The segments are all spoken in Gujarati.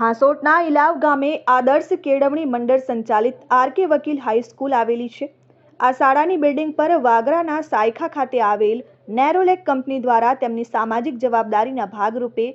હાંસોટના ઇલાવ ગામે આદર્શ કેળવણી મંડળ સંચાલિત આરકે વકીલ હાઈસ્કૂલ આવેલી છે. આ શાળાની બિલ્ડિંગ પર વાગરાના સાયખા ખાતે આવેલ નેરોલેક કંપની દ્વારા તેમની સામાજિક જવાબદારીના ભાગરૂપે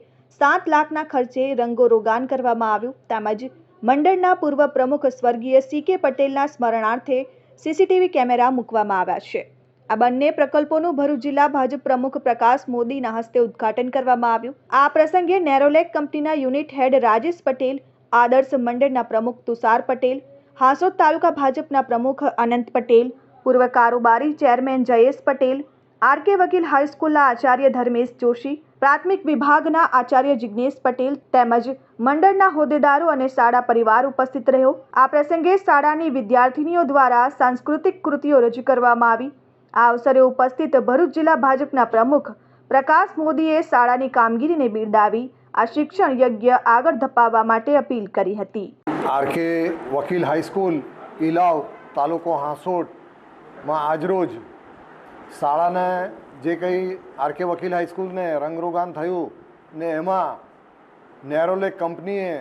સાત લાખના ખર્ચે રંગોરોગાન કરવામાં આવ્યું. તેમજ મંડળના પૂર્વ પ્રમુખ સ્વર્ગીય સી કે પટેલના સ્મરણાર્થે સીસીટીવી કેમેરા મૂકવામાં આવ્યા છે. આ બંને પ્રકલ્પોનું ભરૂચ જિલ્લા ભાજપ પ્રમુખ પ્રકાશ મોદીના હસ્તે ઉદ્ઘાટન કરવામાં આવ્યું. આ પ્રસંગે નેરોલેક કંપનીના યુનિટ હેડ રાજેશ પટેલ, આદર્શ મંડળના પ્રમુખ તુષાર પટેલ, હાંસોદ તાલુકા ભાજપના પ્રમુખ અનંત પટેલ, પૂર્વ કારોબારી ચેરમેન જયેશ પટેલ, આરકે વકીલ હાઈસ્કૂલના આચાર્ય ધર્મેશ જોશી, પ્રાથમિક વિભાગના આચાર્ય જિજ્ઞેશ પટેલ તેમજ મંડળના હોદ્દેદારો અને શાળા પરિવાર ઉપસ્થિત રહ્યો. આ પ્રસંગે શાળાની વિદ્યાર્થીનીઓ દ્વારા સાંસ્કૃતિક કૃતિઓ રજૂ કરવામાં આવી. આ અવસરે ઉપસ્થિત ભરૂચ જિલ્લા ભાજપના પ્રમુખ પ્રકાશ મોદીએ શાળાની કામગીરીને બિરદાવી, આ શિક્ષણ યજ્ઞ આગળ ધપાવવા માટે અપીલ કરી હતી. આરકે વકીલ હાઈસ્કૂલ ઇલાવ તાલુકો હાંસોટમાં આજરોજ શાળાને જે કંઈ આરકે વકીલ હાઈસ્કૂલને રંગરોગાન થયું ને એમાં નેરોલેક કંપનીએ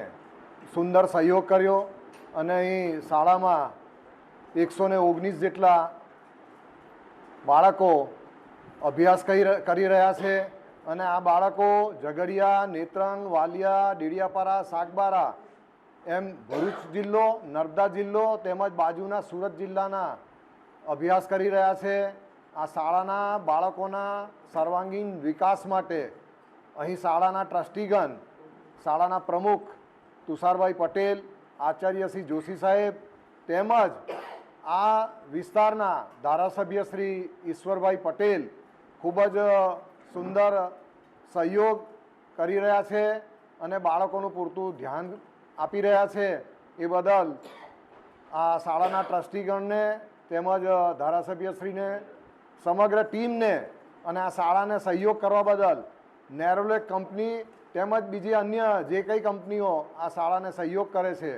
સુંદર સહયોગ કર્યો અને અહીં શાળામાં એકસો ઓગણીસ જેટલા બાળકો અભ્યાસ કરી કરી રહ્યા છે અને આ બાળકો ઝઘડિયા, નેત્રંગ, વાલિયા, ડેડિયાપારા, સાગબારા, એમ ભરૂચ જિલ્લો, નર્મદા જિલ્લો તેમજ બાજુના સુરત જિલ્લાના અભ્યાસ કરી રહ્યા છે. આ શાળાના બાળકોના સર્વાંગીણ વિકાસ માટે અહીં શાળાના ટ્રસ્ટીગણ, શાળાના પ્રમુખ તુષારભાઈ પટેલ, આચાર્ય શ્રી જોશી સાહેબ તેમજ આ વિસ્તારના ધારાસભ્ય શ્રી ઈશ્વરભાઈ પટેલ ખૂબ જ સુંદર સહયોગ કરી રહ્યા છે અને બાળકોનું પૂરતું ધ્યાન આપી રહ્યા છે. એ બદલ આ શાળાના ટ્રસ્ટીગણને તેમજ ધારાસભ્યશ્રીને, સમગ્ર ટીમને અને આ શાળાને સહયોગ કરવા બદલ નેરોલેક કંપની તેમજ બીજી અન્ય જે કંઈ કંપનીઓ આ શાળાને સહયોગ કરે છે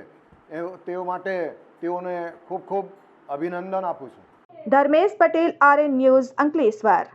એ તેઓ માટે તેઓને ખૂબ ખૂબ અભિનંદન આપું છું. Dharmesh Patel RN news Ankleshwar.